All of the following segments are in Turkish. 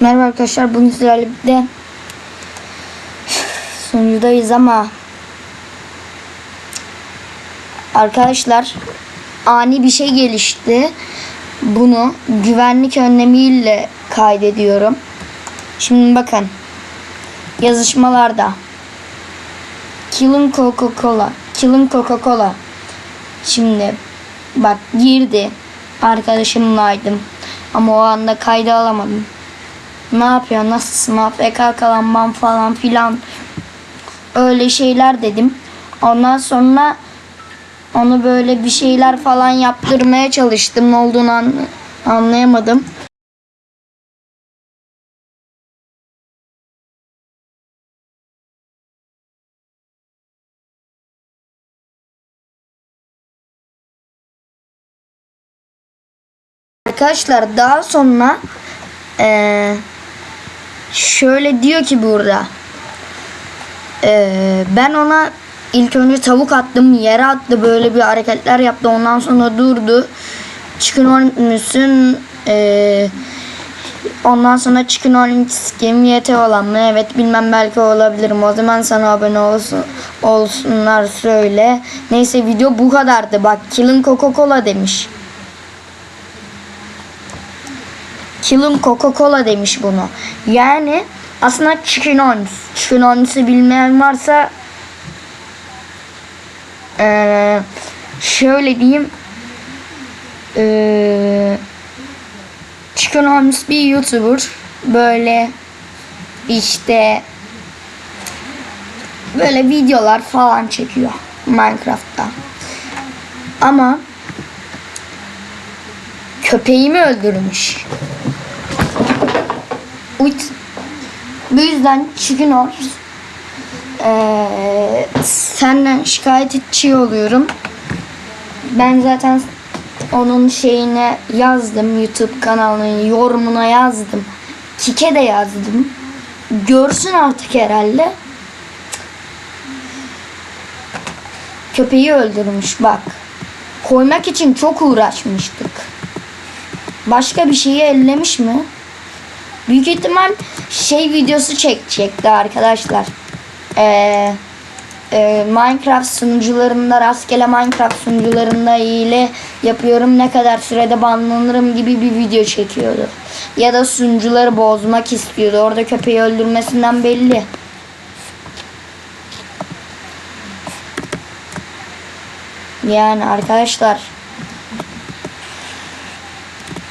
Merhaba arkadaşlar bugün sizlerle birlikte sunucudayız ama arkadaşlar ani bir şey gelişti. Bunu güvenlik önlemiyle kaydediyorum. Şimdi bakın yazışmalarda Killing Coca-Cola Killing Coca-Cola Şimdi bak girdi arkadaşımlaydım ama o anda kayda alamadım. Ne yapıyor? Nasılsın? AFK kalanmam falan filan. Öyle şeyler dedim. Ondan sonra onu böyle bir şeyler falan yaptırmaya çalıştım. Ne olduğunu an- anlayamadım. Arkadaşlar daha sonra eee, şöyle diyor ki burada eee, ben ona ilk önce tavuk attım yere attı böyle bir hareketler yaptı. Ondan sonra durdu. Çıkın ölmüşsün eee ondan sonra Olympics Game YT olan mı evet bilmem belki olabilirim. O zaman sana abone olsun olsunlar söyle. Neyse video bu kadardı. Bak Killing Coca-Cola demiş Killing Coca-Cola demiş bunu. Yani aslında Chicken Ons. Chicken Ons'u bilmeyen varsa eee, şöyle diyeyim eee Chicken Ons bir YouTuber böyle işte böyle videolar falan çekiyor Minecraft'ta. Ama köpeğimi öldürmüş. Bu yüzden Horse eee, senden şikayetçi oluyorum. Ben zaten onun şeyine yazdım. YouTube kanalının yorumuna yazdım. Kike de yazdım. Görsün artık herhalde. Köpeği öldürmüş bak. Koymak için çok uğraşmıştık. Başka bir şeyi ellemiş mi? Büyük ihtimal şey videosu çekecekti arkadaşlar. Ee, e, Minecraft sunucularında rastgele Minecraft sunucularında ile yapıyorum ne kadar sürede banlanırım gibi bir video çekiyordu. Ya da sunucuları bozmak istiyordu. Orada köpeği öldürmesinden belli. Yani arkadaşlar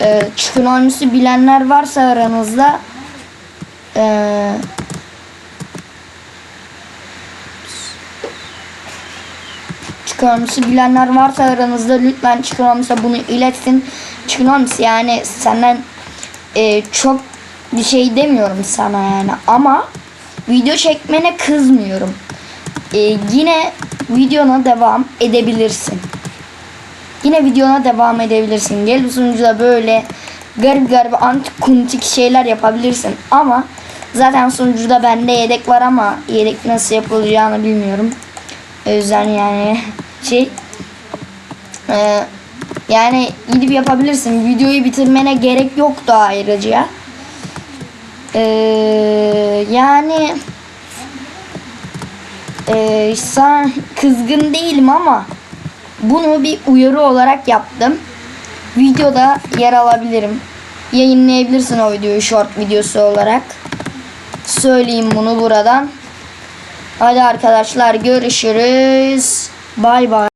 e, Chicken Holmes'u bilenler varsa aranızda e, Chicken Holmes'u bilenler varsa aranızda lütfen Holmes'a bunu iletsin. Holmes yani senden e, çok bir şey demiyorum sana yani ama video çekmene kızmıyorum. E, yine videona devam edebilirsin. Yine videona devam edebilirsin. Gel sunucuda böyle garip garip antikuntik şeyler yapabilirsin. Ama zaten sunucuda bende yedek var ama yedek nasıl yapılacağını bilmiyorum. O yüzden yani şey e, yani gidip yapabilirsin. Videoyu bitirmene gerek yoktu ayrıca. E, yani e, sen kızgın değilim ama bunu bir uyarı olarak yaptım. Videoda yer alabilirim. Yayınlayabilirsin o videoyu short videosu olarak. Söyleyeyim bunu buradan. Hadi arkadaşlar görüşürüz. Bay bay.